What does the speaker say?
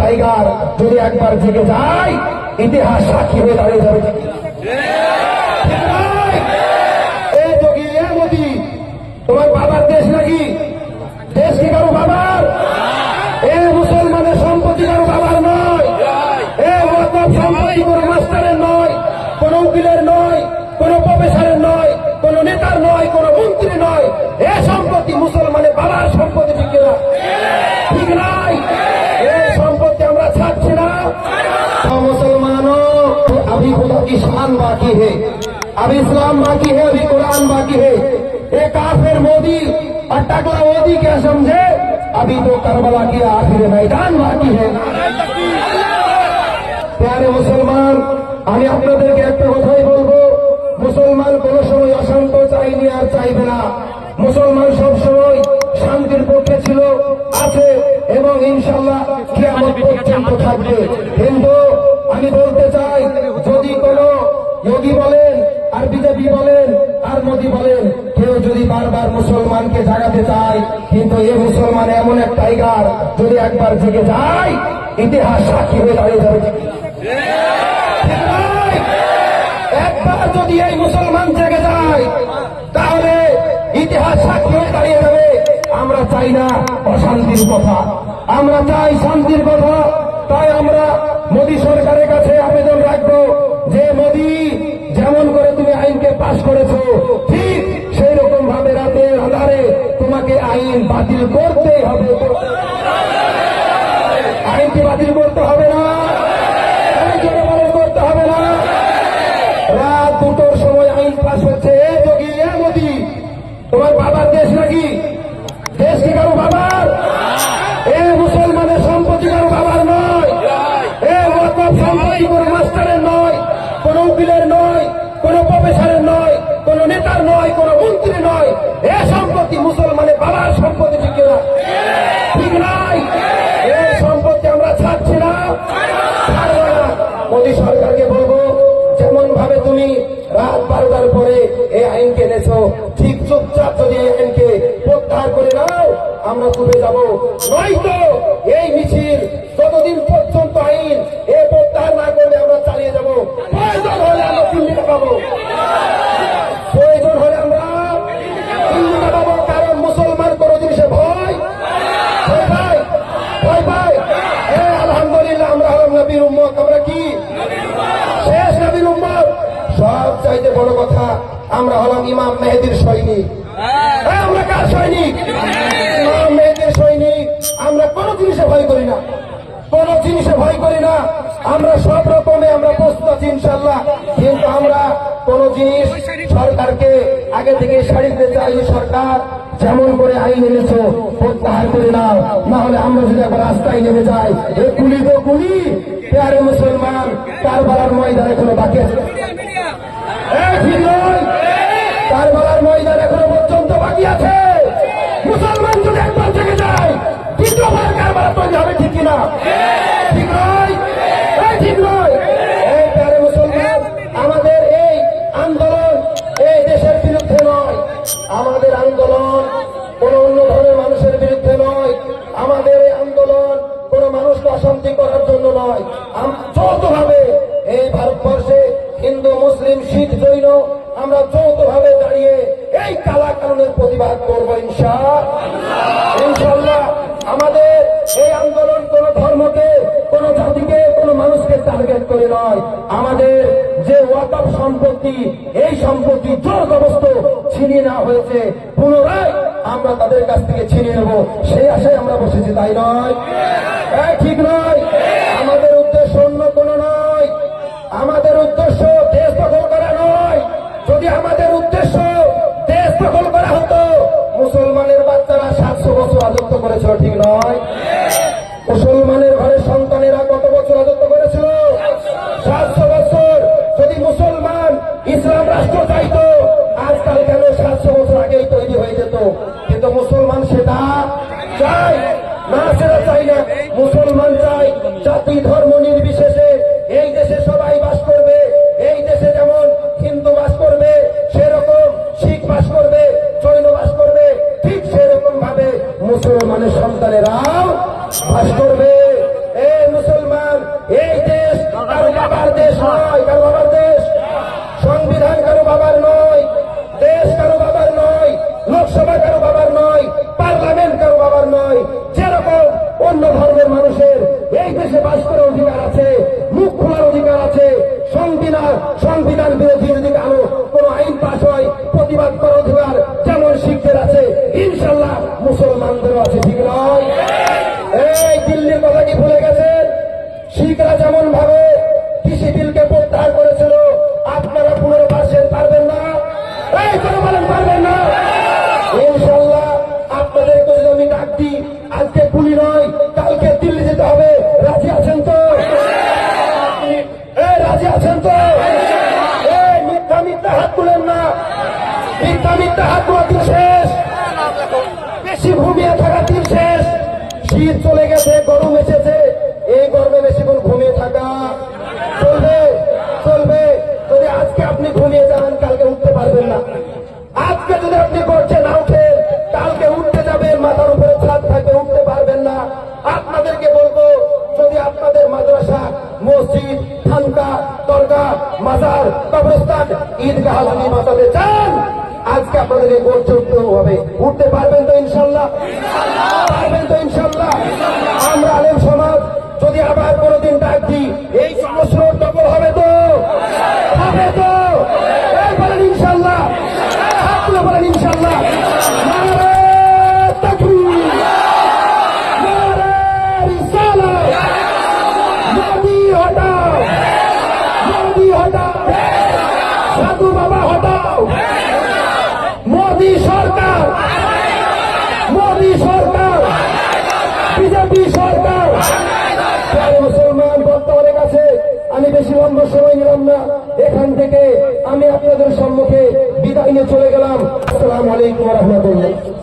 Tiger, যদি একবার জেগে যায়, ইতিহাস সাক্ষী হয়ে দাঁড়িয়ে যাবে। তোমার বাবার দেশ নাকি? দেশ কি কারও বাবার? এ মুসলমানের সম্পত্তি কারও বাবার নয়? এ ওয়াকফ সম্পত্তি কোন মাস্টারের নয়, কোন উকিলের নয়, কোন প্রফেসরের নয়, কোন নেতার নয়, কোন মন্ত্রী নয়। এ সম্পত্তি মুসলমানের বাবার সম্পত্তি, ঠিক না ঠিক নাই? अभी खुदा की शान बाकी है अभी इस्लाम बाकी है अभी कुरान बाकी है ये काफिर मोदी और टकला मोदी क्या समझे अभी तो करबला की आखिर मैदान बाकी है প্যারে মুসলমান আমি আপনাদেরকে একটা কথাই বলবো মুসলমান কোন সময় অশান্ত চাইনি আর চাইবে না মুসলমান সব সময় শান্তির পক্ষে ছিল আছে এবং ইনশাল্লাহ কিয়ামত পর্যন্ত থাকবে জাগাতে চায় কিন্তু এ মুসলমান এমন এক টাইগার যদি একবার জেগে যায়, ইতিহাস সাক্ষী হয়ে দাঁড়িয়ে যাবে। একবার যদি এই মুসলমান জেগে যায়, তাহলে ইতিহাস সাক্ষী হয়ে দাঁড়িয়ে যাবে। আমরা চাই না অশান্তির কথা। আমরা চাই শান্তির কথা। তাই আমরা মোদী সরকারের কাছে আবেদন রাখব যে মোদী যেমন করে তুমি আইনকে পাশ করেছ ঠিক সেই রকম ভাবে রাতের আধারে তোমাকে আইন বাতিল করতেই হবে। আইনকে বাতিল করতে হবে না। যেমন ভাবে তুমি রাত বারোটার পরে এই আইনকে এনেছো, ঠিক চুপচাপ যদি এই আইনকে প্রত্যাহার করে নাও, আমরা ডুবে যাব। নয়তো এই মিছিল যতদিন পর্যন্ত আইন এ প্রত্যাহার না করলে আমরা চালিয়ে যাব। আমরা কি? শেষ সব চাইতে বড় কথা আমরা হলাম ইমাম মেহেদির সৈনিক। হ্যাঁ, আমরা কার সৈনিক? ইমাম মেহেদির সৈনিক। আমরা কোনো জিনিসে ভয় করি না। কোন জিনিসে ভয় করি না। আমরা সব রকমে আমরা প্রস্তুত আছি ইনশাল্লাহ কিন্তু আমরা কোন জিনিস সরকারকে আগে থেকে সারি দিতে চাই সরকার যেমন করে আইন এনেছো, প্রত্যাহার করে নাও। না হলে আমরা যদি একবার রাস্তায় নেমে যাই, এ কুলি তো কুলি পেয়ারে মুসলমান, কারবালার ময়দান এখনও বাকি আছে? নয়। কারবালার ময়দান এখনও পর্যন্ত বাকি আছে? মুসলমান যদি একবার থেকে যায়, দ্বিতীয়বার কারবালা তৈরি হবে নয়। যৌথভাবে এই ভারতবর্ষে হিন্দু, মুসলিম, শিখ, জৈন, আমরা যৌথভাবে দাঁড়িয়ে এই কালা কানুনের প্রতিবাদ করব ইনশাল্লাহ আমাদের এই আন্দোলন কোন ধর্মকে, কোন জাতিকে, কোন মানুষকে টার্গেট করে নয়। আমাদের যে ওয়াকফ সম্পত্তি, এই সম্পত্তি জোর ছিনিয়ে নেওয়া হয়েছে, পুনরায় আমরা তাদের কাছ থেকে ছিনিয়ে নেব। সেই আশায় আমরা বসেছি, তাই নয়। ঠিক নয়। উদ্দেশ্য দেশ দখল করা নয়। যদি আমাদের উদ্দেশ্য দেশ দখল করা হতো, মুসলমানের বাচ্চারা সাতশো বছর রাজত্ব করেছিল, ঠিক নয়। পাশ করবে, চৈন বাস করবে, ঠিক সেরকম ভাবে মুসলমানের সন্তানেরাও বাস করবে। এ মুসলমান, এই দেশ বাবার দেশ নয়। যেভাবে কৃষি বিলকে প্রত্যাহার করেছিল, আপনারা পুনরো পার্সেন্ট পারবেন না? ইনশাল্লাহ আপনাদেরকে আজকে নয়, কালকে দিল্লি যেতে হবে। রাজি আছেন তো? রাজি আছেন তো? মিথ্যা মিথ্যা হাত তুলেন না। মিথ্যা মিথ্যা হাত তোলা শেষ। বেশি ঘুমিয়ে থাকা দিন শেষ। শীত চলে গেছে, গরম এসেছে। মসজিদ খানকা দরগা মাজার, কবরস্থান, ঈদগাহ যদি বাঁচাতে চান আজকে আপনাদের এই বোর্ড উঠতে হবে। উঠতে পারবেন তো ইনশাল্লাহ? পারবেন তো ইনশাল্লাহ? আমরা মোদি সরকার। মোদি সরকার। বিজেপি সরকার। মুসলমান কাছে, আমি বেশি লম্বা সময় নিলাম না। এখান থেকে আমি আপনাদের সম্মুখে বিদায় নিয়ে চলে গেলাম। আসসালামু আলাইকুম রহমতুল্লাহ।